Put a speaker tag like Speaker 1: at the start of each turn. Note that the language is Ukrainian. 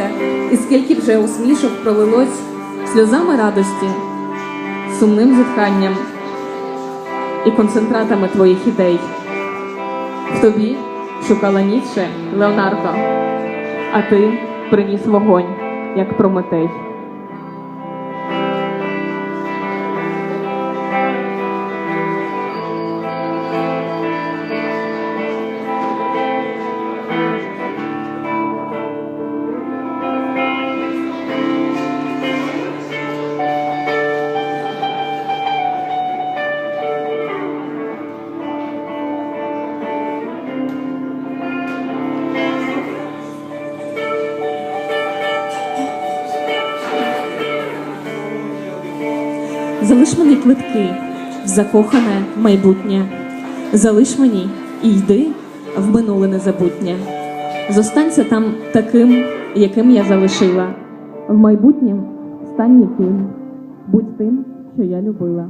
Speaker 1: змінилося, і скільки вже усмішок пролилось сльозами радості, сумним зітханням і концентратами твоїх ідей. В тобі шукала Ніцше Леонардо, а ти приніс вогонь, як Прометей. Залиш мені квитки в закохане майбутнє. Залиш мені і йди в минуле незабутнє. Зостанься там таким, яким я залишила. В майбутнім стань ніким. Будь тим, що я любила.